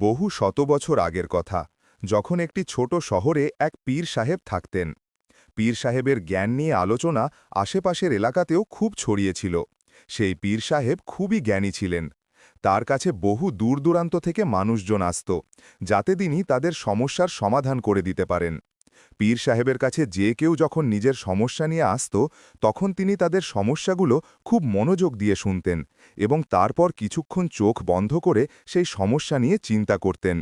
বহু শত বছর আগের কথা, যখন একটি ছোট শহরে এক পীর সাহেব থাকতেন। পীর সাহেবের জ্ঞান নিয়ে আলোচনা আশেপাশের এলাকাতেও খুব ছড়িয়েছিল সেই পীর সাহেব খুবই জ্ঞানী ছিলেন। তার কাছে বহু দূর দূরান্ত থেকে মানুষজন আসত, যাতে তিনি তাদের সমস্যার সমাধান করে দিতে পারেন। পীর সাহেবের কাছে যে কেউ যখন নিজের সমস্যা নিয়ে আসত, তখন তিনি তাদের সমস্যাগুলো খুব মনোযোগ দিয়ে শুনতেন এবং তারপর কিছুক্ষণ চোখ বন্ধ করে সেই সমস্যা নিয়ে চিন্তা করতেন।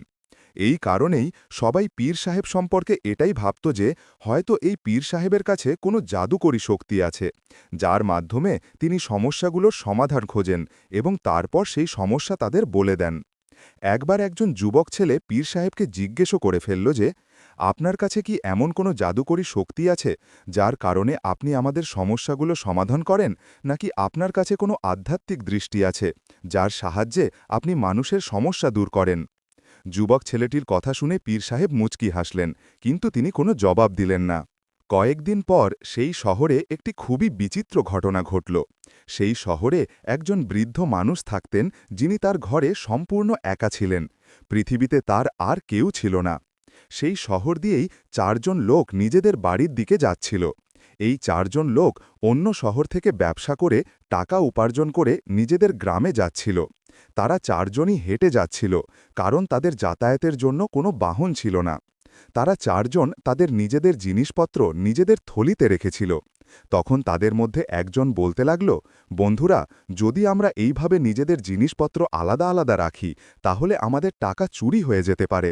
এই কারণেই সবাই পীর সাহেব সম্পর্কে এটাই ভাবত যে, হয়তো এই পীর সাহেবের কাছে কোনো জাদুকরী শক্তি আছে, যার মাধ্যমে তিনি সমস্যাগুলোর সমাধান খোঁজেন এবং তারপর সেই সমস্যা তাদের বলে দেন। একবার একজন যুবক ছেলে পীর সাহেবকে জিজ্ঞেসও করে ফেলল যে আপনার কাছে কি এমন কোনো জাদুকরী শক্তি আছে, যার কারণে আপনি আমাদের সমস্যাগুলো সমাধান করেন, নাকি আপনার কাছে কোনো আধ্যাত্মিক দৃষ্টি আছে, যার সাহায্যে আপনি মানুষের সমস্যা দূর করেন? যুবক ছেলেটির কথা শুনে পীর সাহেব মুচকি হাসলেন, কিন্তু তিনি কোনো জবাব দিলেন না। কয়েকদিন পর সেই শহরে একটি খুবই বিচিত্র ঘটনা ঘটল। সেই শহরে একজন বৃদ্ধ মানুষ থাকতেন, যিনি তার ঘরে সম্পূর্ণ একা ছিলেন। পৃথিবীতে তার আর কেউ ছিল না। সেই শহর দিয়েই চারজন লোক নিজেদের বাড়ির দিকে যাচ্ছিল। এই চারজন লোক অন্য শহর থেকে ব্যবসা করে টাকা উপার্জন করে নিজেদের গ্রামে যাচ্ছিল। তারা চারজনই হেঁটে যাচ্ছিল, কারণ তাদের যাতায়াতের জন্য কোনো বাহন ছিল না। তারা চারজন তাদের নিজেদের জিনিসপত্র নিজেদের থলিতে রেখেছিল। তখন তাদের মধ্যে একজন বলতে লাগল, বন্ধুরা, যদি আমরা এইভাবে নিজেদের জিনিসপত্র আলাদা আলাদা রাখি, তাহলে আমাদের টাকা চুরি হয়ে যেতে পারে।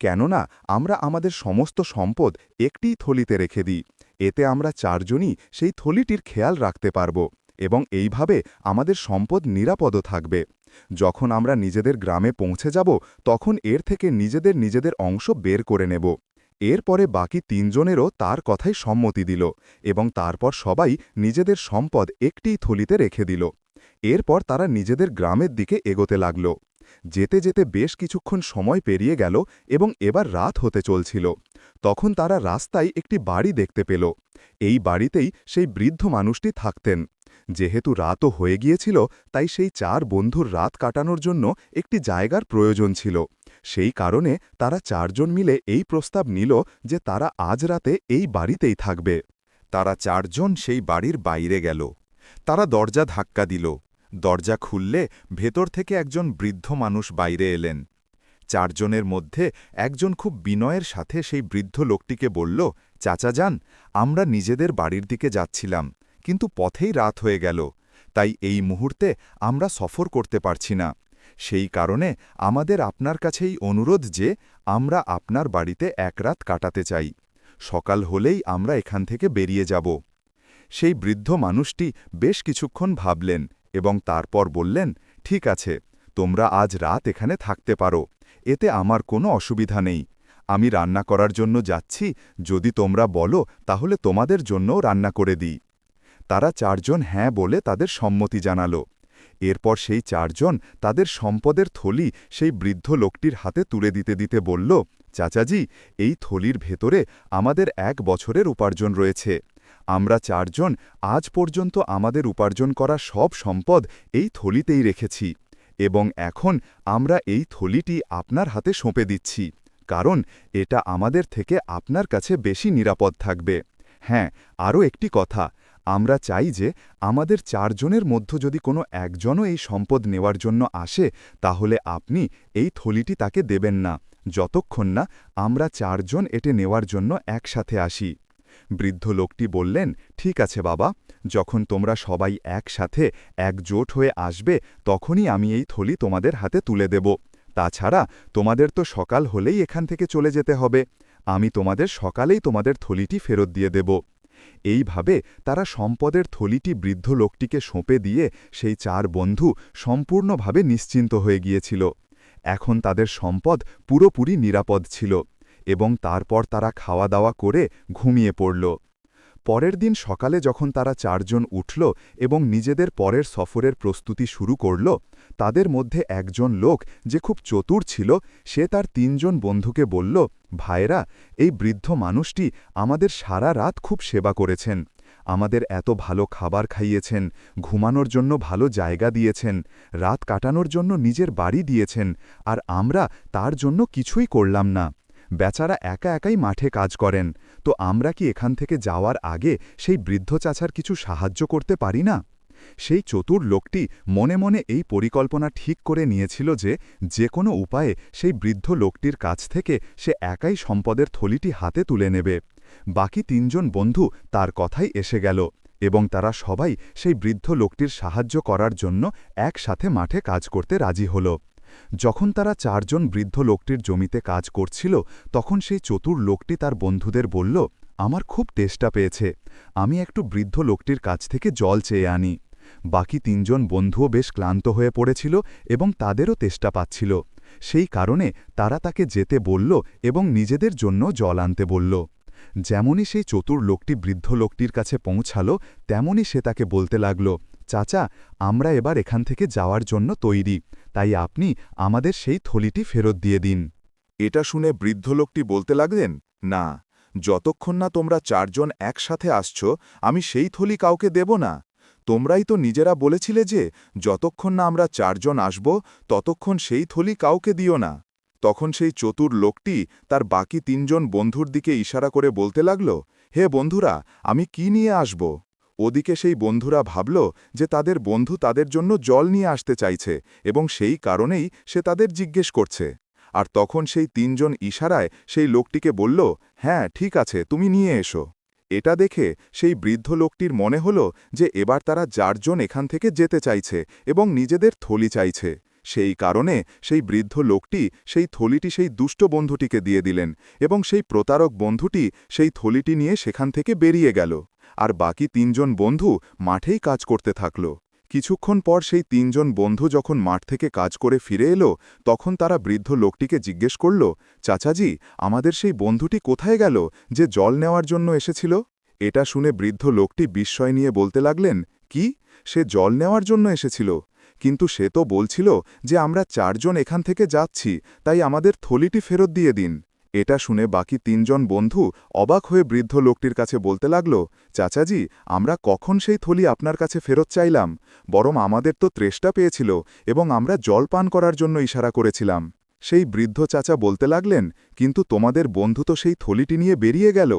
কেননা, আমরা আমাদের সমস্ত সম্পদ একটিই থলিতে রেখে দিই। এতে আমরা চারজনই সেই থলিটির খেয়াল রাখতে পারব এবং এইভাবে আমাদের সম্পদ নিরাপদও থাকবে। যখন আমরা নিজেদের গ্রামে পৌঁছে যাব, তখন এর থেকে নিজেদের নিজেদের অংশ বের করে নেব। এরপরে বাকি তিনজনেরও তার কথাই সম্মতি দিল এবং তারপর সবাই নিজেদের সম্পদ একটিই থলিতে রেখে দিল। এরপর তারা নিজেদের গ্রামের দিকে এগোতে লাগল। যেতে যেতে বেশ কিছুক্ষণ সময় পেরিয়ে গেল এবং এবার রাত হতে চলছিল। তখন তারা রাস্তায় একটি বাড়ি দেখতে পেল। এই বাড়িতেই সেই বৃদ্ধ মানুষটি থাকতেন। যেহেতু রাতও হয়ে গিয়েছিল, তাই সেই চার বন্ধুর রাত কাটানোর জন্য একটি জায়গার প্রয়োজন ছিল। সেই কারণে তারা চারজন মিলে এই প্রস্তাব নিল যে তারা আজ রাতে এই বাড়িতেই থাকবে। তারা চারজন সেই বাড়ির বাইরে গেল। তারা দরজা ধাক্কা দিল। দরজা খুললে ভেতর থেকে একজন বৃদ্ধ মানুষ বাইরে এলেন। চারজনের মধ্যে একজন খুব বিনয়ের সাথে সেই বৃদ্ধ লোকটিকে বলল, চাচা যান, আমরা নিজেদের বাড়ির দিকে যাচ্ছিলাম, কিন্তু পথেই রাত হয়ে গেল, তাই এই মুহূর্তে আমরা সফর করতে পারছি না। সেই কারণে আমাদের আপনার কাছেই অনুরোধ যে আমরা আপনার বাড়িতে এক রাত কাটাতে চাই। সকাল হলেই আমরা এখান থেকে বেরিয়ে যাব। সেই বৃদ্ধ মানুষটি বেশ কিছুক্ষণ ভাবলেন এবং তারপর বললেন, ঠিক আছে, তোমরা আজ রাত এখানে থাকতে পারো, এতে আমার কোনো অসুবিধা নেই। আমি রান্না করার জন্য যাচ্ছি, যদি তোমরা বলো, তাহলে তোমাদের জন্যও রান্না করে দিই। তারা চারজন হ্যাঁ বলে তাদের সম্মতি জানাল। এরপর সেই চারজন তাদের সম্পদের থলি সেই বৃদ্ধ লোকটির হাতে তুলে দিতে দিতে বলল, চাচাজি, এই থলির ভেতরে আমাদের এক বছরের উপার্জন রয়েছে। আমরা চারজন আজ পর্যন্ত আমাদের উপার্জন করা সব সম্পদ এই থলিতেই রেখেছি এবং এখন আমরা এই থলিটি আপনার হাতে সঁপে দিচ্ছি, কারণ এটা আমাদের থেকে আপনার কাছে বেশি নিরাপদ থাকবে। হ্যাঁ আরও একটি কথা আমরা চাই যে আমাদের চারজনের মধ্য যদি কোনো একজনও এই সম্পদ নেওয়ার জন্য আসে, তাহলে আপনি এই থলিটি তাকে দেবেন না। যতক্ষণ না আমরা চারজন এটে নেওয়ার জন্য একসাথে আসি। বৃদ্ধ লোকটি বললেন, ঠিক আছে বাবা, যখন তোমরা সবাই একসাথে একজোট হয়ে আসবে, তখনই আমি এই থলি তোমাদের হাতে তুলে দেব। তাছাড়া তোমাদের তো সকাল হলেই এখান থেকে চলে যেতে হবে। আমি তোমাদের সকালেই তোমাদের থলিটি ফেরত দিয়ে দেব। এইভাবে তারা সম্পদের থলিটি বৃদ্ধ লোকটিকে সঁপে দিয়ে সেই চার বন্ধু সম্পূর্ণভাবে নিশ্চিন্ত হয়ে গিয়েছিল। এখন তাদের সম্পদ পুরোপুরি নিরাপদ ছিল এবং তারপর তারা খাওয়া দাওয়া করে ঘুমিয়ে পড়ল। পরের দিন সকালে যখন তারা চারজন উঠল এবং নিজেদের পরের সফরের প্রস্তুতি শুরু করল তাদের মধ্যে একজন লোক যে খুব চতুর ছিল, সে তার তিনজন বন্ধুকে বলল ভাইরা এই বৃদ্ধ মানুষটি আমাদের সারা রাত খুব সেবা করেছেন। আমাদের এত ভালো খাবার খাইয়েছেন, ঘুমানোর জন্য ভালো জায়গা দিয়েছেন, রাত কাটানোর জন্য নিজের বাড়ি দিয়েছেন, আর আমরা তার জন্য কিছুই করলাম না। বেচারা একা একাই মাঠে কাজ করেন। তো আমরা কি এখান থেকে যাওয়ার আগে সেই বৃদ্ধ চাচার কিছু সাহায্য করতে পারি না? সেই চতুর লোকটি মনে মনে এই পরিকল্পনা ঠিক করে নিয়েছিল যে যে কোনো উপায়ে সেই বৃদ্ধ লোকটির কাছ থেকে সে একাই সম্পদের থলিটি হাতে তুলে নেবে। বাকি তিনজন বন্ধু তার কথাই এসে গেল এবং তারা সবাই সেই বৃদ্ধ লোকটির সাহায্য করার জন্য একসাথে মাঠে কাজ করতে রাজি হল। যখন তারা চারজন বৃদ্ধ লোকটির জমিতে কাজ করছিল, তখন সেই চতুর লোকটি তার বন্ধুদের বলল, আমার খুব তেষ্টা পেয়েছে। আমি একটু বৃদ্ধ লোকটির কাছ থেকে জল চেয়ে আনি। বাকি তিনজন বন্ধুও বেশ ক্লান্ত হয়ে পড়েছিল এবং তাদেরও তেষ্টা পাচ্ছিল। সেই কারণে তারা তাকে যেতে বলল এবং নিজেদের জন্য জল আনতে বলল। যেমনই সেই চতুর লোকটি বৃদ্ধ লোকটির কাছে পৌঁছাল, তেমনই সে তাকে বলতে লাগল, চাচা, আমরা এবার এখান থেকে যাওয়ার জন্য তৈরি। তাই আপনি আমাদের সেই থলিটি ফেরত দিয়ে দিন। এটা শুনে বৃদ্ধ লোকটি বলতে লাগলেন, না, যতক্ষণ না তোমরা চারজন একসাথে আসছ, আমি সেই থলি কাউকে দেব না। তোমরাই তো নিজেরা বলেছিলে যে, যতক্ষণ না আমরা চারজন আসব, ততক্ষণ সেই থলি কাউকে দিও না। তখন সেই চতুর লোকটি তার বাকি তিনজন বন্ধুর দিকে ইশারা করে বলতে লাগল, হে বন্ধুরা, আমি কি নিয়ে আসব? ওদিকে সেই বন্ধুরা ভাবল যে তাদের বন্ধু তাদের জন্য জল নিয়ে আসতে চাইছে এবং সেই কারণেই সে তাদের জিজ্ঞেস করছে। আর তখন সেই তিনজন ইশারায় সেই লোকটিকে বলল হ্যাঁ ঠিক আছে, তুমি নিয়ে এসো। এটা দেখে সেই বৃদ্ধ লোকটির মনে হল যে এবার তারা চারজন এখান থেকে যেতে চাইছে এবং নিজেদের থলি চাইছে। সেই কারণে সেই বৃদ্ধ লোকটি সেই থলিটি সেই দুষ্ট বন্ধুটিকে দিয়ে দিলেন এবং সেই প্রতারক বন্ধুটি সেই থলিটি নিয়ে সেখান থেকে বেরিয়ে গেল। আর বাকি তিনজন বন্ধু মাঠেই কাজ করতে থাকল। কিছুক্ষণ পর সেই তিনজন বন্ধু যখন মাঠ থেকে কাজ করে ফিরে এলো, তখন তারা বৃদ্ধ লোকটিকে জিজ্ঞেস করল, চাচাজি, আমাদের সেই বন্ধুটি কোথায় গেল যে জল নেওয়ার জন্য এসেছিল? এটা শুনে বৃদ্ধ লোকটি বিস্ময় নিয়ে বলতে লাগলেন, কি? সে জল নেওয়ার জন্য এসেছিল। কিন্তু সে তো বলছিল যে আমরা চারজন এখান থেকে যাচ্ছি, তাই আমাদের থলিটি ফেরত দিয়ে দিন। এটা শুনে বাকি তিনজন বন্ধু অবাক হয়ে বৃদ্ধ লোকটির কাছে বলতে লাগল, চাচাজি, আমরা কখন সেই থলি আপনার কাছে ফেরত চাইলাম? বরং আমাদের তো ত্রেষ্টা পেয়েছিল এবং আমরা জল পান করার জন্য ইশারা করেছিলাম। সেই বৃদ্ধ চাচা বলতে লাগলেন, কিন্তু তোমাদের বন্ধু তো সেই থলিটি নিয়ে বেরিয়ে গেল।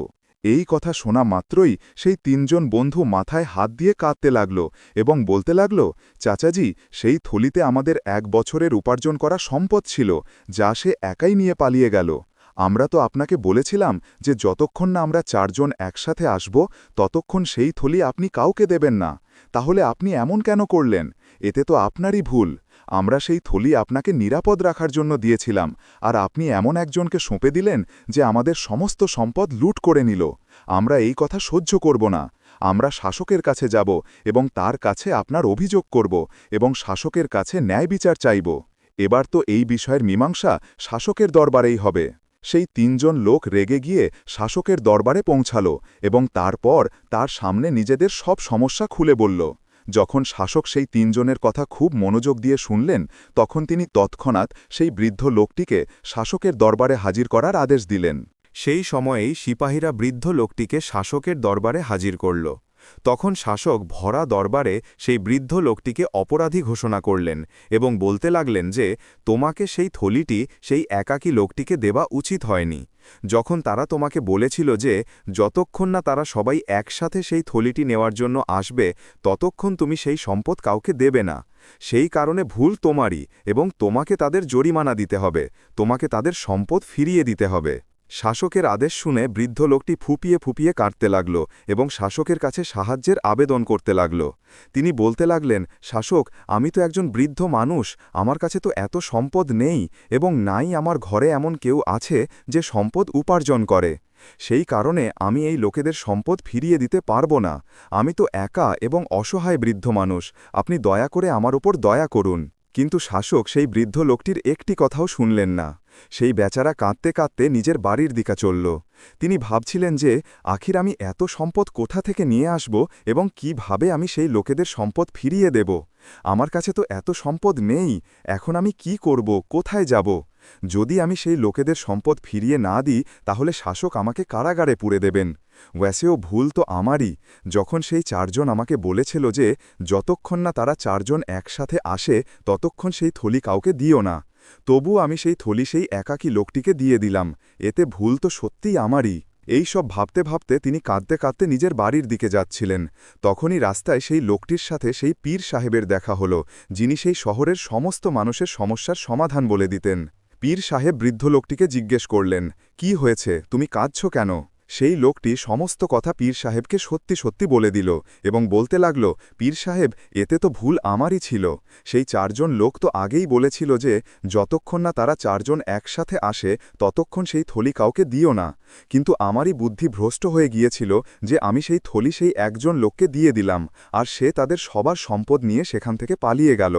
এই কথা শোনা মাত্রই সেই তিনজন বন্ধু মাথায় হাত দিয়ে কাঁদতে লাগল এবং বলতে লাগল, চাচাজি, সেই থলিতে আমাদের এক বছরের উপার্জন করা সম্পদ ছিল, যা সে একাই নিয়ে পালিয়ে গেল। আমরা তো আপনাকে বলেছিলাম যে যতক্ষণ না আমরা চারজন একসাথে আসব, ততক্ষণ সেই থলি আপনি কাউকে দেবেন না। তাহলে আপনি এমন কেন করলেন? এতে তো আপনারই ভুল। আমরা সেই থলি আপনাকে নিরাপদ রাখার জন্য দিয়েছিলাম, আর আপনি এমন একজনকে সঁপে দিলেন যে আমাদের সমস্ত সম্পদ লুট করে নিল। আমরা এই কথা সহ্য করব না। আমরা শাসকের কাছে যাব এবং তার কাছে আপনার অভিযোগ করব এবং শাসকের কাছে ন্যায় বিচার চাইব। এবার তো এই বিষয়ের মীমাংসা শাসকের দরবারেই হবে। সেই তিনজন লোক রেগে গিয়ে শাসকের দরবারে পৌঁছাল এবং তারপর তার সামনে নিজেদের সব সমস্যা খুলে বলল। যখন শাসক সেই তিনজনের কথা খুব মনোযোগ দিয়ে শুনলেন, তখন তিনি তৎক্ষণাৎ সেই বৃদ্ধ লোকটিকে শাসকের দরবারে হাজির করার আদেশ দিলেন। সেই সময়েই সিপাহীরা বৃদ্ধ লোকটিকে শাসকের দরবারে হাজির করল। তখন শাসক ভরা দরবারে সেই বৃদ্ধ লোকটিকে অপরাধী ঘোষণা করলেন এবং বলতে লাগলেন যে, তোমাকে সেই থলিটি সেই একাকী লোকটিকে দেওয়া উচিত হয়নি। যখন তারা তোমাকে বলেছিল যে, যতক্ষণ না তারা সবাই একসাথে সেই থলিটি নেওয়ার জন্য আসবে, ততক্ষণ তুমি সেই সম্পদ কাউকে দেবে না। সেই কারণে ভুল তোমারই এবং তোমাকে তাদের জরিমানা দিতে হবে। তোমাকে তাদের সম্পদ ফিরিয়ে দিতে হবে। শাসকের আদেশ শুনে বৃদ্ধ লোকটি ফুপিয়ে ফুপিয়ে কাটতে লাগল এবং শাসকের কাছে সাহায্যের আবেদন করতে লাগল। তিনি বলতে লাগলেন, শাসক, আমি তো একজন বৃদ্ধ মানুষ, আমার কাছে তো এত সম্পদ নেই এবং নাই আমার ঘরে এমন কেউ আছে যে সম্পদ উপার্জন করে। সেই কারণে আমি এই লোকেদের সম্পদ ফিরিয়ে দিতে পারব না। আমি তো একা এবং অসহায় বৃদ্ধ মানুষ, আপনি দয়া করে আমার ওপর দয়া করুন। কিন্তু শাসক সেই বৃদ্ধ লোকটির একটি কথাও শুনলেন না। সেই বেচারা কাঁদতে কাঁদতে নিজের বাড়ির দিকা চলল। তিনি ভাবছিলেন যে, আখির, আমি এত সম্পদ কোথা থেকে নিয়ে আসব এবং কীভাবে আমি সেই লোকেদের সম্পদ ফিরিয়ে দেব? আমার কাছে তো এত সম্পদ নেই, এখন আমি কি করব? কোথায় যাব? যদি আমি সেই লোকেদের সম্পদ ফিরিয়ে না দিই, তাহলে শাসক আমাকে কারাগারে পুরে দেবেন। ওয়াসেও ভুল তো আমারই। যখন সেই চারজন আমাকে বলেছিল যে, যতক্ষণ না তারা চারজন একসাথে আসে, ততক্ষণ সেই থলি কাউকে দিও না। তবু আমি সেই থলি সেই একাকী লোকটিকে দিয়ে দিলাম, এতে ভুল তো সত্যিই আমারই। এই সব ভাবতে ভাবতে তিনি কাঁদতে কাঁদতে নিজের বাড়ির দিকে যাচ্ছিলেন। তখনই রাস্তায় সেই লোকটির সাথে সেই পীর সাহেবের দেখা হল, যিনি সেই শহরের সমস্ত মানুষের সমস্যার সমাধান বলে দিতেন। পীর সাহেব বৃদ্ধ লোকটিকে জিজ্ঞেস করলেন, কি হয়েছে? তুমি কাঁদছ কেন? সেই লোকটি সমস্ত কথা পীর সাহেবকে সত্যি সত্যি বলে দিল এবং বলতে লাগল, পীর সাহেব, এতে তো ভুল আমারই ছিল। সেই চারজন লোক তো আগেই বলেছিল যে, যতক্ষণ না তারা চারজন একসাথে আসে, ততক্ষণ সেই থলি কাউকে দিও না। কিন্তু আমারই বুদ্ধি ভ্রষ্ট হয়ে গিয়েছিল যে, আমি সেই থলি সেই একজন লোককে দিয়ে দিলাম, আর সে তাদের সবার সম্পদ নিয়ে সেখান থেকে পালিয়ে গেল।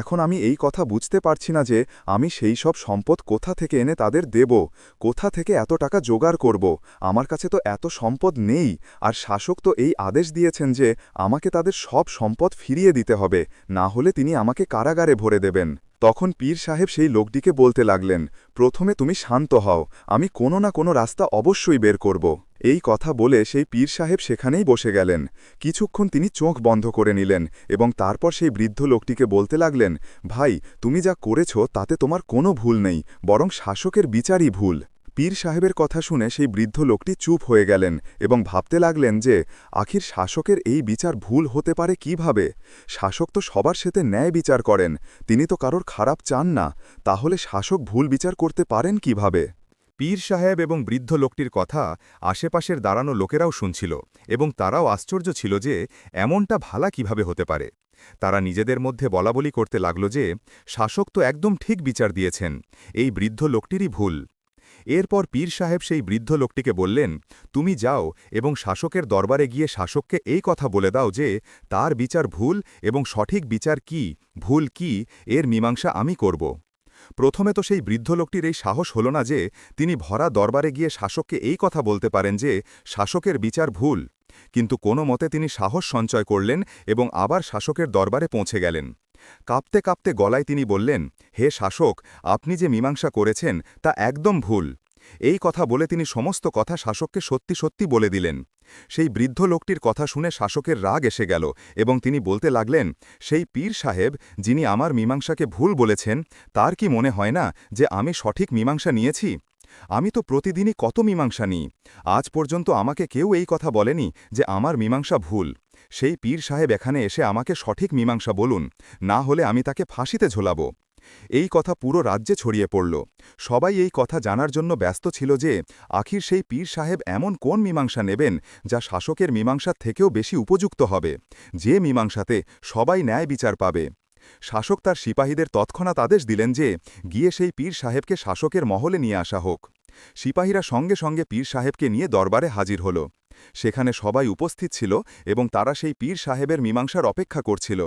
এখন আমি এই কথা বুঝতে পারছি না যে আমি সেই সব সম্পদ কোথা থেকে এনে তাদের দেব, কোথা থেকে এত টাকা জোগাড় করব। আমার কাছে তো এত সম্পদ নেই, আর শাসক তো এই আদেশ দিয়েছেন যে আমাকে তাদের সব সম্পদ ফিরিয়ে দিতে হবে, না হলে তিনি আমাকে কারাগারে ভরে দেবেন। তখন পীর সাহেব সেই লোকটিকে বলতে লাগলেন, প্রথমে তুমি শান্ত হও, আমি কোনো না কোনো রাস্তা অবশ্যই বের করব। এই কথা বলে সেই পীর সাহেব সেখানেই বসে গেলেন। কিছুক্ষণ তিনি চোখ বন্ধ করে নিলেন এবং তারপর সেই বৃদ্ধ লোকটিকে বলতে লাগলেন, ভাই, তুমি যা করেছ তাতে তোমার কোনো ভুল নেই, বরং শাসকের বিচারই ভুল। পীর সাহেবের কথা শুনে সেই বৃদ্ধ লোকটি চুপ হয়ে গেলেন এবং ভাবতে লাগলেন যে, আখির শাসকের এই বিচার ভুল হতে পারে কীভাবে? শাসক তো সবার সাথে ন্যায় বিচার করেন, তিনি তো কারোর খারাপ চান না, তাহলে শাসক ভুল বিচার করতে পারেন কীভাবে? পীর সাহেব এবং বৃদ্ধ লোকটির কথা আশেপাশের দাঁড়ানো লোকেরাও শুনছিল এবং তারাও আশ্চর্য ছিল যে এমনটা ভালা কীভাবে হতে পারে। তারা নিজেদের মধ্যে বলাবলি করতে লাগল যে শাসক তো একদম ঠিক বিচার দিয়েছেন, এই বৃদ্ধ লোকটিরই ভুল। এরপর পীর সাহেব সেই বৃদ্ধ লোকটিকে বললেন, তুমি যাও এবং শাসকের দরবারে গিয়ে শাসককে এই কথা বলে দাও যে তার বিচার ভুল এবং সঠিক বিচার কি, ভুল কি, এর মীমাংসা আমি করব। প্রথমে তো সেই বৃদ্ধ লোকটির এই সাহস হল না যে তিনি ভরা দরবারে গিয়ে শাসককে এই কথা বলতে পারেন যে শাসকের বিচার ভুল। কিন্তু কোনো মতে তিনি সাহস সঞ্চয় করলেন এবং আবার শাসকের দরবারে পৌঁছে গেলেন। কাঁপতে কাঁপতে গলায় তিনি বললেন, হে শাসক, আপনি যে মীমাংসা করেছেন তা একদম ভুল। এই কথা বলে তিনি সমস্ত কথা শাসককে সত্যি সত্যি বলে দিলেন। সেই বৃদ্ধ লোকটির কথা শুনে শাসকের রাগ এসে গেল এবং তিনি বলতে লাগলেন, সেই পীর সাহেব যিনি আমার মীমাংসাকে ভুল বলেছেন, তার কি মনে হয় না যে আমি সঠিক মীমাংসা নিয়েছি? আমি তো প্রতিদিনই কত মীমাংসা নিই। আজ পর্যন্ত আমাকে কেউ এই কথা বলেনি যে আমার মীমাংসা ভুল। সেই পীর সাহেব এখানে এসে আমাকে সঠিক মীমাংসা বলুন, না হলে আমি তাকে ফাঁসিতে ঝোলাব। এই কথা পুরো রাজ্যে ছড়িয়ে পড়ল। সবাই এই কথা জানার জন্য ব্যস্ত ছিল যে, আখির সেই পীর সাহেব এমন কোন মীমাংসা নেবেন যা শাসকের মীমাংসার থেকেও বেশি উপযুক্ত হবে? যে মীমাংসাতে সবাই ন্যায় বিচার পাবে। শাসক তার সিপাহীদের তৎক্ষণাৎ আদেশ দিলেন যে, গিয়ে সেই পীর সাহেবকে শাসকের মহলে নিয়ে আসা হোক। সিপাহীরা সঙ্গে সঙ্গে পীর সাহেবকে নিয়ে দরবারে হাজির হল। সেখানে সবাই উপস্থিত ছিল এবং তারা সেই পীর সাহেবের মীমাংসার অপেক্ষা করছিল।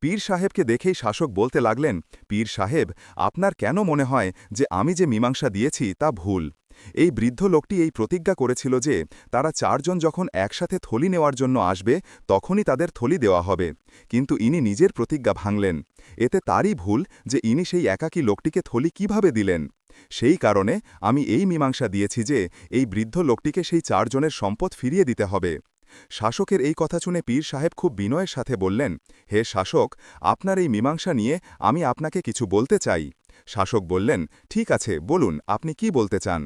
পীর সাহেবকে দেখেই শাসক বলতে লাগলেন, পীর সাহেব, আপনার কেন মনে হয় যে আমি যে মীমাংসা দিয়েছি তা ভুল? এই বৃদ্ধ লোকটি এই প্রতিজ্ঞা করেছিল যে তারা চারজন যখন একসাথে থলি নেওয়ার জন্য আসবে, তখনই তাদের থলি দেওয়া হবে। কিন্তু ইনি নিজের প্রতিজ্ঞা ভাঙলেন। এতে তারই ভুল যে ইনি সেই একাকী লোকটিকে থলি কীভাবে দিলেন? সেই কারণে আমি এই মীমাংসা দিয়েছি যে এই বৃদ্ধ লোকটিকে সেই চারজনের সম্পদ ফিরিয়ে দিতে হবে। শাসকের এই কথা শুনে পীর সাহেব খুব বিনয়ের সাথে বললেন, হে শাসক, আপনার এই মীমাংসা নিয়ে আমি আপনাকে কিছু বলতে চাই। শাসক বললেন, ঠিক আছে, বলুন, আপনি কি বলতে চান?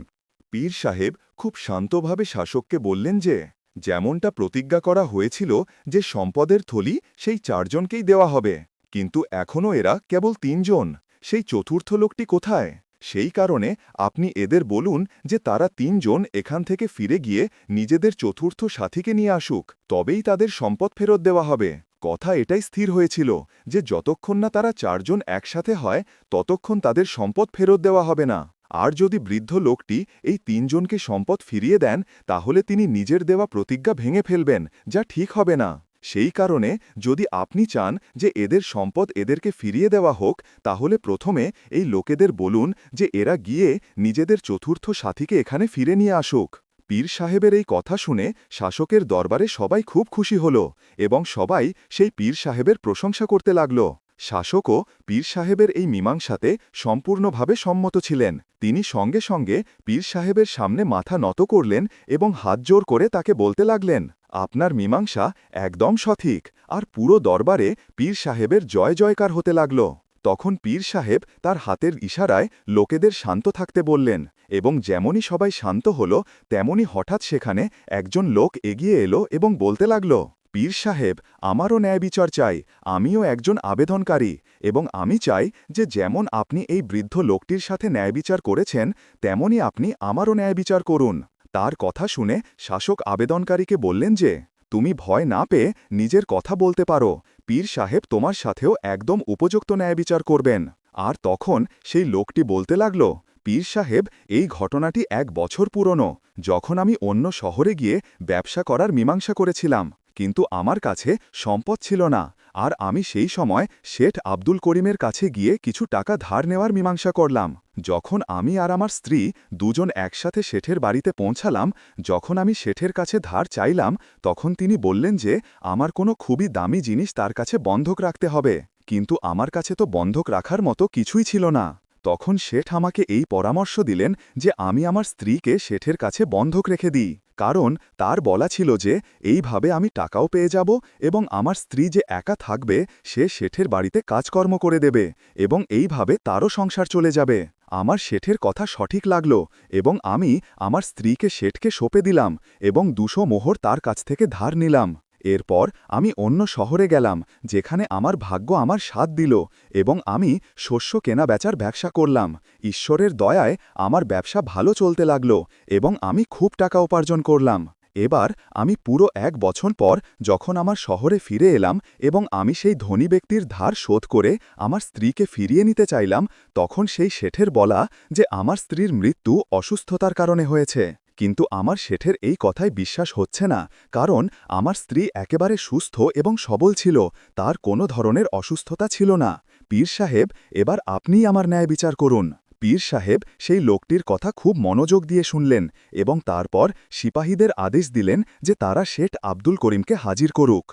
পীর সাহেব খুব শান্তভাবে শাসককে বললেন যে, যেমনটা প্রতিজ্ঞা করা হয়েছিল যে সম্পদের থলি সেই চারজনকেই দেওয়া হবে, কিন্তু এখনও এরা কেবল তিনজন, সেই চতুর্থ লোকটি কোথায়? সেই কারণে আপনি এদের বলুন যে তারা তিনজন এখান থেকে ফিরে গিয়ে নিজেদের চতুর্থ সাথীকে নিয়ে আসুক, তবেই তাদের সম্পদ ফেরত দেওয়া হবে। কথা এটাই স্থির হয়েছিল যে যতক্ষণ না তারা চারজন একসাথে হয়, ততক্ষণ তাদের সম্পদ ফেরত দেওয়া হবে না। আর যদি বৃদ্ধ লোকটি এই তিনজনকে সম্পদ ফিরিয়ে দেন, তাহলে তিনি নিজের দেওয়া প্রতিজ্ঞা ভেঙে ফেলবেন, যা ঠিক হবে না। সেই কারণে যদি আপনি চান যে এদের সম্পদ এদেরকে ফিরিয়ে দেওয়া হোক, তাহলে প্রথমে এই লোকেদের বলুন যে এরা গিয়ে নিজেদের চতুর্থ সাথীকে এখানে ফিরে নিয়ে আসুক। পীর সাহেবের এই কথা শুনে শাসকের দরবারে সবাই খুব খুশি হল এবং সবাই সেই পীর সাহেবের প্রশংসা করতে লাগল। শাসকও পীর সাহেবের এই মীমাংসাতে সম্পূর্ণভাবে সম্মত ছিলেন। তিনি সঙ্গে সঙ্গে পীর সাহেবের সামনে মাথা নত করলেন এবং হাত জোর করে তাকে বলতে লাগলেন, আপনার মীমাংসা একদম সঠিক, আর পুরো দরবারে পীর সাহেবের জয় জয়কার হতে লাগল। তখন পীর সাহেব তার হাতের ইশারায় লোকেদের শান্ত থাকতে বললেন এবং যেমনই সবাই শান্ত হল তেমনি হঠাৎ সেখানে একজন লোক এগিয়ে এলো এবং বলতে লাগল পীর সাহেব আমারও ন্যায় বিচার চাই, আমিও একজন আবেদনকারী, এবং আমি চাই যে যেমন আপনি এই বৃদ্ধ লোকটির সাথে ন্যায় বিচার করেছেন, তেমনই আপনি আমারও ন্যায় বিচার করুন। তার কথা শুনে শাসক আবেদনকারীকে বললেন যে, তুমি ভয় না পেয়ে নিজের কথা বলতে পারো, পীর সাহেব তোমার সাথেও একদম উপযুক্ত ন্যায় বিচার করবেন। আর তখন সেই লোকটি বলতে লাগল, পীর সাহেব, এই ঘটনাটি এক বছর পুরনো, যখন আমি অন্য শহরে গিয়ে ব্যবসা করার মীমাংসা করেছিলাম কিন্তু আমার কাছে সম্পদ ছিল না, আর আমি সেই সময় শেঠ আব্দুল করিমের কাছে গিয়ে কিছু টাকা ধার নেওয়ার মীমাংসা করলাম। যখন আমি আর আমার স্ত্রী দুজন একসাথে শেঠের বাড়িতে পৌঁছালাম, যখন আমি শেঠের কাছে ধার চাইলাম, তখন তিনি বললেন যে আমার কোনো খুবই দামি জিনিস তার কাছে বন্ধক রাখতে হবে, কিন্তু আমার কাছে তো বন্ধক রাখার মতো কিছুই ছিল না। তখন শেঠ আমাকে এই পরামর্শ দিলেন যে আমি আমার স্ত্রীকে শেঠের কাছে বন্ধক রেখে দিই, কারণ তার বলা ছিল যে এইভাবে আমি টাকাও পেয়ে যাব এবং আমার স্ত্রী যে একা থাকবে, সে শেঠের বাড়িতে কাজকর্ম করে দেবে এবং এইভাবে তারও সংসার চলে যাবে। আমার শেঠের কথা সঠিক লাগল এবং আমি আমার স্ত্রীকে শেঠকে সঁপে দিলাম এবং দুশো মোহর তার কাছ থেকে ধার নিলাম। এরপর আমি অন্য শহরে গেলাম, যেখানে আমার ভাগ্য আমার সাথ দিল এবং আমি শস্য কেনা বেচার ব্যবসা করলাম। ঈশ্বরের দয়ায় আমার ব্যবসা ভালো চলতে লাগল এবং আমি খুব টাকা উপার্জন করলাম। এবার আমি পুরো এক বছর পর যখন আমার শহরে ফিরে এলাম এবং আমি সেই ধনী ব্যক্তির ধার শোধ করে আমার স্ত্রীকে ফিরিয়ে নিতে চাইলাম, তখন সেই শেঠের বলা যে আমার স্ত্রীর মৃত্যু অসুস্থতার কারণে হয়েছে। কিন্তু আমার শেঠের এই কথায় বিশ্বাস হচ্ছে না, কারণ আমার স্ত্রী একেবারে সুস্থ এবং সবল ছিল, তার কোনো ধরনের অসুস্থতা ছিল না। পীর সাহেব, এবার আপনিই আমার ন্যায় বিচার করুন। পীর সাহেব সেই লোকটির কথা খুব মনোযোগ দিয়ে শুনলেন এবং তারপর সিপাহীদের আদেশ দিলেন যে তারা শেঠ আব্দুল করিমকে হাজির করুক।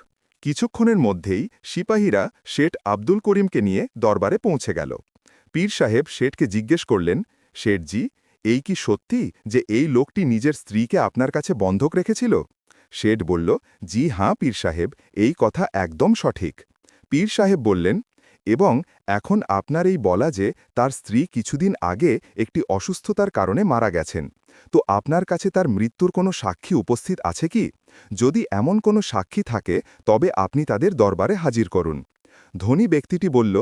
কিছুক্ষণের মধ্যেই সিপাহীরা শেঠ আব্দুল করিমকে নিয়ে দরবারে পৌঁছে গেল। পীর সাহেব শেঠকে জিজ্ঞেস করলেন, শেঠজি এই কি সত্যি যে এই লোকটি নিজের স্ত্রীকে আপনার কাছে বন্ধক রেখেছিল? শেঠ বলল, জি হাঁ, পীর সাহেব, এই কথা একদম সঠিক। পীর সাহেব বললেন, এবং এখন আপনার এই বলা যে তার স্ত্রী কিছুদিন আগে একটি অসুস্থতার কারণে মারা গেছেন, তো আপনার কাছে তার মৃত্যুর কোনো সাক্ষী উপস্থিত আছে কি? যদি এমন কোনো সাক্ষী থাকে, তবে আপনি তাদের দরবারে হাজির করুন। ধনী ব্যক্তিটি বলল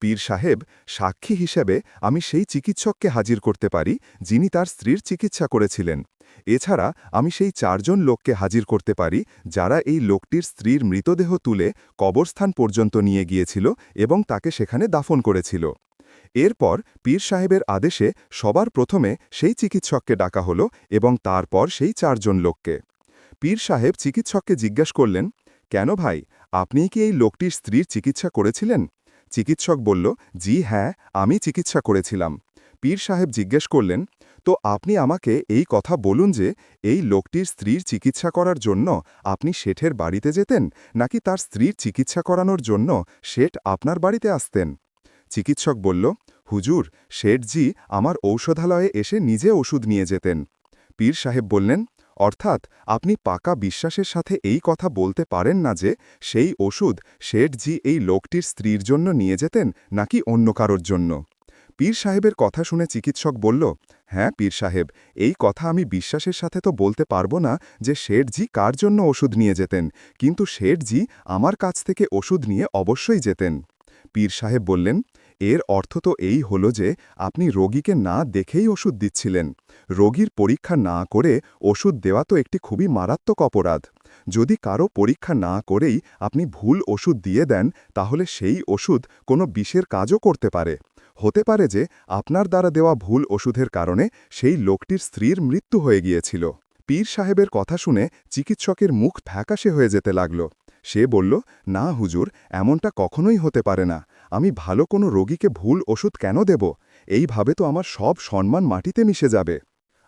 পীর সাহেব, সাক্ষী হিসেবে আমি সেই চিকিৎসককে হাজির করতে পারি, যিনি তার স্ত্রীর চিকিৎসা করেছিলেন। এছাড়া আমি সেই চারজন লোককে হাজির করতে পারি, যারা এই লোকটির স্ত্রীর মৃতদেহ তুলে কবরস্থান পর্যন্ত নিয়ে গিয়েছিল এবং তাকে সেখানে দাফন করেছিল। এরপর পীর সাহেবের আদেশে সবার প্রথমে সেই চিকিৎসককে ডাকা হল এবং তারপর সেই চারজন লোককে। পীর সাহেব চিকিৎসককে জিজ্ঞাস করলেন, কেন ভাই আপনি কি এই লোকটির স্ত্রীর চিকিৎসা করেছিলেন? চিকিৎসক বলল, জি হ্যাঁ আমি চিকিৎসা করেছিলাম। পীর সাহেব জিজ্ঞেস করলেন, তো আপনি আমাকে এই কথা বলুন যে, এই লোকটির স্ত্রীর চিকিৎসা করার জন্য আপনি শেঠের বাড়িতে যেতেন, নাকি তার স্ত্রীর চিকিৎসা করানোর জন্য শেঠ আপনার বাড়িতে আসতেন? চিকিৎসক বলল, হুজুর, শেঠজি আমার ঔষধালয়ে এসে নিজে ওষুধ নিয়ে যেতেন। পীর সাহেব বললেন অর্থাৎ আপনি পাকা বিশ্বাসের সাথে এই কথা বলতে পারেন না যে সেই ওষুধ শেঠজি এই লোকটির স্ত্রীর জন্য নিয়ে যেতেন নাকি অন্য কারোর জন্য। পীর সাহেবের কথা শুনে চিকিৎসক বলল হ্যাঁ পীর সাহেব, এই কথা আমি বিশ্বাসের সাথে তো বলতে পারব না যে শেঠজি কার জন্য ওষুধ নিয়ে যেতেন, কিন্তু শেঠজি আমার কাছ থেকে ওষুধ নিয়ে অবশ্যই যেতেন। পীর সাহেব বললেন এর অর্থ তো এই হল যে আপনি রোগীকে না দেখেই ওষুধ দিচ্ছিলেন। রোগীর পরীক্ষা না করে ওষুধ দেওয়া তো একটি খুবই মারাত্মক অপরাধ। যদি কারও পরীক্ষা না করেই আপনি ভুল ওষুধ দিয়ে দেন, তাহলে সেই ওষুধ কোনো বিষের কাজও করতে পারে। হতে পারে যে আপনার দ্বারা দেওয়া ভুল ওষুধের কারণে সেই লোকটির স্ত্রীর মৃত্যু হয়ে গিয়েছিল। পীর সাহেবের কথা শুনে চিকিৎসকের মুখ ফ্যাকাশে হয়ে যেতে লাগল। সে বলল, না হুজুর, এমনটা কখনোই হতে পারে না। আমি ভালো কোনো রোগীকে ভুল ওষুধ কেন দেব? এইভাবে তো আমার সব সম্মান মাটিতে মিশে যাবে।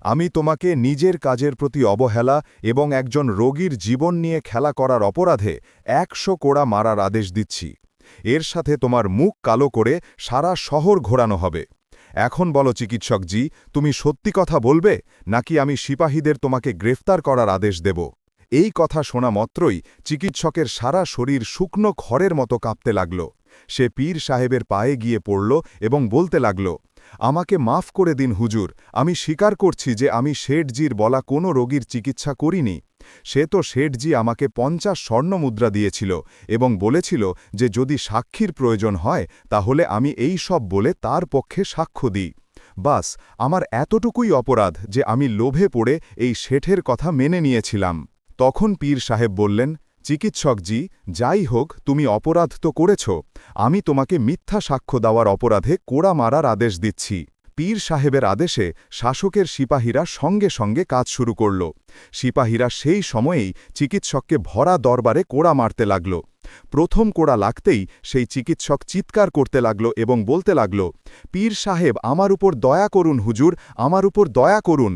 আমি তোমাকে নিজের কাজের প্রতি অবহেলা এবং একজন রোগীর জীবন নিয়ে খেলা করার অপরাধে একশো কোড়া মারার আদেশ দিচ্ছি। এর সাথে তোমার মুখ কালো করে সারা শহর ঘোরানো হবে। এখন বলো চিকিৎসক জি, তুমি সত্যি কথা বলবে, নাকি আমি সিপাহীদের তোমাকে গ্রেফতার করার আদেশ দেব? এই কথা শোনা মাত্রই চিকিৎসকের সারা শরীর শুকনো খড়ের মতো কাঁপতে লাগল। সে পীর সাহেবের পায়ে গিয়ে পড়ল এবং বলতে লাগল, আমাকে মাফ করে দিন হুজুর, আমি স্বীকার করছি যে আমি শেঠজির বলা কোনো রোগীর চিকিৎসা করিনি। সে তো শেঠজি আমাকে পঞ্চাশ স্বর্ণমুদ্রা দিয়েছিল এবং বলেছিল যে যদি সাক্ষীর প্রয়োজন হয়, তাহলে আমি এই সব বলে তার পক্ষে সাক্ষ্য দিই। বাস, আমার এতটুকুই অপরাধ যে আমি লোভে পড়ে এই শেঠের কথা মেনে নিয়েছিলাম। তখন পীর সাহেব বললেন চিকিৎসকজি যাই হোক, তুমি অপরাধ তো করেছ। আমি তোমাকে মিথ্যা সাক্ষ্য দেওয়ার অপরাধে কোড়া মারার আদেশ দিচ্ছি। পীর সাহেবের আদেশে শাসকের সিপাহীরা সঙ্গে সঙ্গে কাজ শুরু করল। সিপাহীরা সেই সময়েই চিকিৎসককে ভরা দরবারে কোড়া মারতে লাগল। প্রথম কোড়া লাগতেই সেই চিকিৎসক চিৎকার করতে লাগল এবং বলতে লাগল, পীর সাহেব, আমার উপর দয়া করুন হুজুর, আমার উপর দয়া করুন।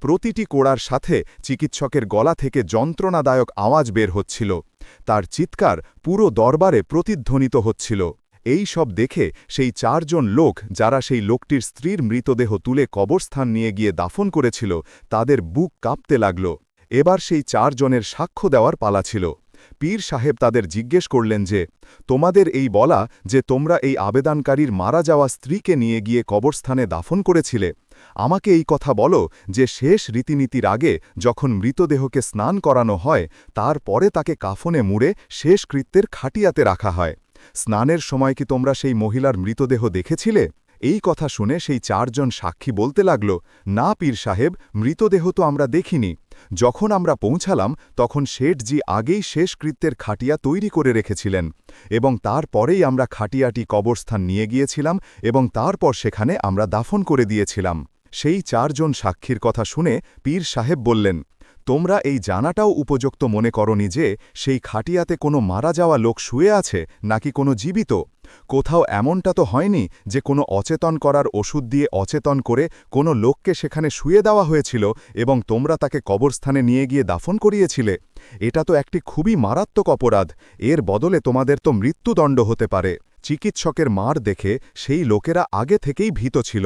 প্রতিটি কোড়ার সাথে চিকিৎসকের গলা থেকে যন্ত্রণাদায়ক আওয়াজ বের হচ্ছিল। তার চিৎকার পুরো দরবারে প্রতিধ্বনিত হচ্ছিল। এই সব দেখে সেই চারজন লোক যারা সেই লোকটির স্ত্রীর মৃতদেহ তুলে কবরস্থান নিয়ে গিয়ে দাফন করেছিল, তাদের বুক কাঁপতে লাগল। এবার সেই চারজনের সাক্ষ্য দেওয়ার পালা ছিল। পীর সাহেব তাদের জিজ্ঞেস করলেন যে, তোমাদের এই বলা যে তোমরা এই আবেদনকারীর মারা যাওয়া স্ত্রীকে নিয়ে গিয়ে কবরস্থানে দাফন করেছিলে আমাকে এই কথা বলো যে শেষ রীতিনীতির আগে যখন মৃতদেহকে স্নান করানো হয়, তারপরে তাকে কাফনে মুড়ে শেষ কৃত্যের খাটিয়াতে রাখা হয়। স্নানের সময় কি তোমরা সেই মহিলার মৃতদেহ দেখেছিলে? এই কথা শুনে সেই চারজন সাক্ষী বলতে লাগল, না, পীর সাহেব, মৃতদেহ তো আমরা দেখিনি। যখন আমরা পৌঁছালাম, তখন শেঠজি আগেই শেষ কৃত্যের খাটিয়া তৈরি করে রেখেছিলেন এবং তারপরেই আমরা খাটিয়াটি কবরস্থান নিয়ে গিয়েছিলাম এবং তারপর সেখানে আমরা দাফন করে দিয়েছিলাম। সেই চারজন সাক্ষীর কথা শুনে পীর সাহেব বললেন, তোমরা এই জানাটাও উপযুক্ত মনে করনি যে সেই খাটিয়াতে কোনো মারা যাওয়া লোক শুয়ে আছে নাকি কোনো জীবিত? কোথাও এমনটা তো হয়নি যে কোনো অচেতন করার ওষুধ দিয়ে অচেতন করে কোনো লোককে সেখানে শুয়ে দেওয়া হয়েছিল এবং তোমরা তাকে কবরস্থানে নিয়ে গিয়ে দাফন করিয়েছিলে। এটা তো একটি খুবই মারাত্মক অপরাধ। এর বদলে তোমাদের তো মৃত্যুদণ্ড হতে পারে। চিকিৎসকের মার দেখে সেই লোকেরা আগে থেকেই ভীত ছিল।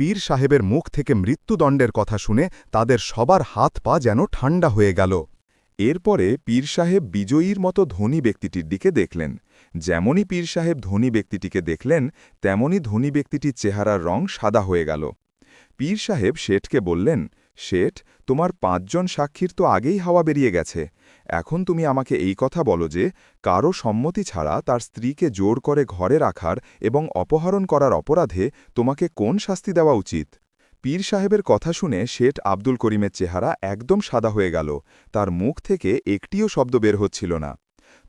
পীর সাহেবের মুখ থেকে মৃত্যুদণ্ডের কথা শুনে তাদের সবার হাত পা যেন ঠান্ডা হয়ে গেল। এরপরে পীর সাহেব বিজয়ীর মতো ধনী ব্যক্তিটির দিকে দেখলেন। যেমনই পীর সাহেব ধনী ব্যক্তিটিকে দেখলেন, তেমনই ধনী ব্যক্তিটির চেহারার রং সাদা হয়ে গেল। পীর সাহেব শেঠকে বললেন শেঠ, তোমার পাঁচজন সাক্ষীর তো আগেই হাওয়া বেরিয়ে গেছে। এখন তুমি আমাকে এই কথা বলো যে, কারও সম্মতি ছাড়া তার স্ত্রীকে জোর করে ঘরে রাখার এবং অপহরণ করার অপরাধে তোমাকে কোন শাস্তি দেওয়া উচিত? পীর সাহেবের কথা শুনে শেঠ আব্দুল করিমের চেহারা একদম সাদা হয়ে গেল। তার মুখ থেকে একটিও শব্দ বের হচ্ছিল না।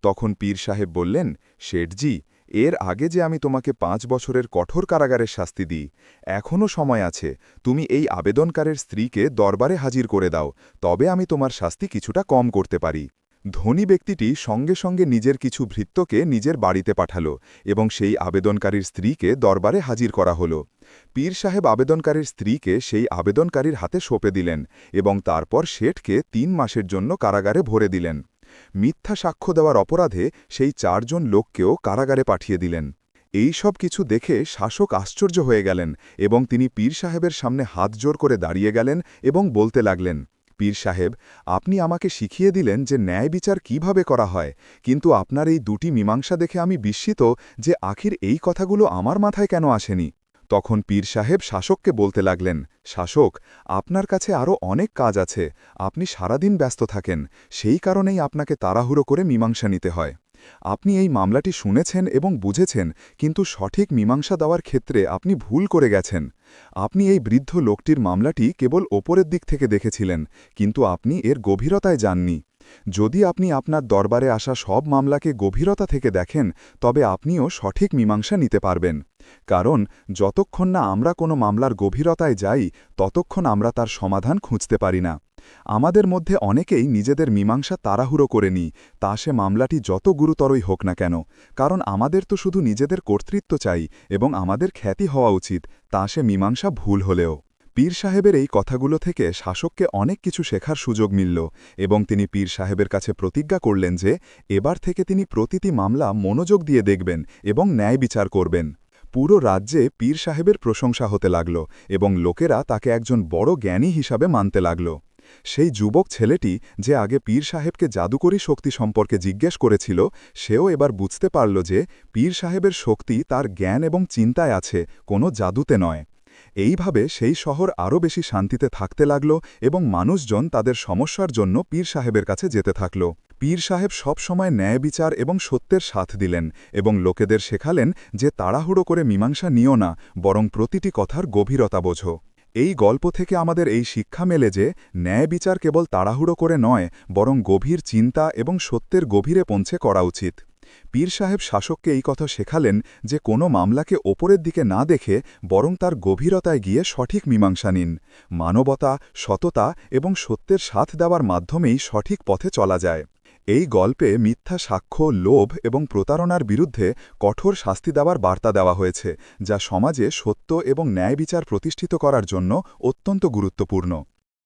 তখন পীর সাহেব বললেন, শেঠজি এর আগে যে আমি তোমাকে পাঁচ বছরের কঠোর কারাগারের শাস্তি দিই, এখনও সময় আছে, তুমি এই আবেদনকারের স্ত্রীকে দরবারে হাজির করে দাও, তবে আমি তোমার শাস্তি কিছুটা কম করতে পারি। ধনী ব্যক্তিটি সঙ্গে সঙ্গে নিজের কিছু ভৃত্যকে নিজের বাড়িতে পাঠাল এবং সেই আবেদনকারীর স্ত্রীকে দরবারে হাজির করা হল। পীর সাহেব আবেদনকারীর স্ত্রীকে সেই আবেদনকারীর হাতে সঁপে দিলেন এবং তারপর শেঠকে তিন মাসের জন্য কারাগারে ভরে দিলেন। মিথ্যা সাক্ষ্য দেওয়ার অপরাধে সেই চারজন লোককেও কারাগারে পাঠিয়ে দিলেন। এই সব কিছু দেখে শাসক আশ্চর্য হয়ে গেলেন এবং তিনি পীর সাহেবের সামনে হাত জোর করে দাঁড়িয়ে গেলেন এবং বলতে লাগলেন, পীর সাহেব, আপনি আমাকে শিখিয়ে দিলেন যে ন্যায় বিচার কীভাবে করা হয়, কিন্তু আপনার এই দুটি মীমাংসা দেখে আমি বিস্মিত যে আখির এই কথাগুলো আমার মাথায় কেন আসেনি। তখন পীর সাহেব শাসককে বলতে লাগলেন, শাসক, আপনার কাছে আরও অনেক কাজ আছে। আপনি সারাদিন ব্যস্ত থাকেন, সেই কারণেই আপনাকে তাড়াহুড়ো করে মীমাংসা নিতে হয়। আপনি এই মামলাটি শুনেছেন এবং বুঝেছেন, কিন্তু সঠিক মীমাংসা দেওয়ার ক্ষেত্রে আপনি ভুল করে গেছেন। আপনি এই বৃদ্ধ লোকটির মামলাটি কেবল ওপরের দিক থেকে দেখেছিলেন, কিন্তু আপনি এর গভীরতায় যাননি। যদি আপনি আপনার দরবারে আসা সব মামলাকে গভীরতা থেকে দেখেন, তবে আপনিও সঠিক মীমাংসা নিতে পারবেন। কারণ যতক্ষণ না আমরা কোনো মামলার গভীরতায় যাই, ততক্ষণ আমরা তার সমাধান খুঁজতে পারি না। আমাদের মধ্যে অনেকেই নিজেদের মীমাংসা তাড়াহুড়ো করে নিই, তা সে মামলাটি যত গুরুতরই হোক না কেন। কারণ আমাদের তো শুধু নিজেদের কর্তৃত্ব চাই এবং আমাদের খ্যাতি হওয়া উচিত, তা সে মীমাংসা ভুল হলেও। পীর সাহেবের এই কথাগুলো থেকে শাসককে অনেক কিছু শেখার সুযোগ মিলল এবং তিনি পীর সাহেবের কাছে প্রতিজ্ঞা করলেন যে, এবার থেকে তিনি প্রতিটি মামলা মনোযোগ দিয়ে দেখবেন এবং ন্যায় বিচার করবেন। পুরো রাজ্যে পীর সাহেবের প্রশংসা হতে লাগল এবং লোকেরা তাকে একজন বড় জ্ঞানী হিসাবে মানতে লাগল। সেই যুবক ছেলেটি যে আগে পীর সাহেবকে জাদুকরী শক্তি সম্পর্কে জিজ্ঞেস করেছিল, সেও এবার বুঝতে পারল যে পীর সাহেবের শক্তি তার জ্ঞান এবং চিন্তায় আছে, কোনো জাদুতে নয়। এইভাবে সেই শহর আরও বেশি শান্তিতে থাকতে লাগল এবং মানুষজন তাদের সমস্যার জন্য পীর সাহেবের কাছে যেতে থাকল। পীর সাহেব সব সময় ন্যায় বিচার এবং সত্যের সাথ দিলেন এবং লোকেদের শেখালেন যে তাড়াহুড়ো করে মীমাংসা নিও না, বরং প্রতিটি কথার গভীরতা বোঝো। এই গল্প থেকে আমাদের এই শিক্ষা মেলে যে ন্যায় বিচার কেবল তাড়াহুড়ো করে নয়, বরং গভীর চিন্তা এবং সত্যের গভীরে পৌঁছে করা উচিত। পীর সাহেব শাসককে এই কথা শেখালেন যে কোনো মামলাকে ওপরের দিকে না দেখে বরং তার গভীরতায় গিয়ে সঠিক মীমাংসা নিন। মানবতা, সততা এবং সত্যের সাথ দেওয়ার মাধ্যমেই সঠিক পথে চলা যায়। এই গল্পে মিথ্যা সাক্ষ্য, লোভ এবং প্রতারণার বিরুদ্ধে কঠোর শাস্তি দেওয়ার বার্তা দেওয়া হয়েছে, যা সমাজে সত্য এবং ন্যায় বিচার প্রতিষ্ঠিত করার জন্য অত্যন্ত গুরুত্বপূর্ণ।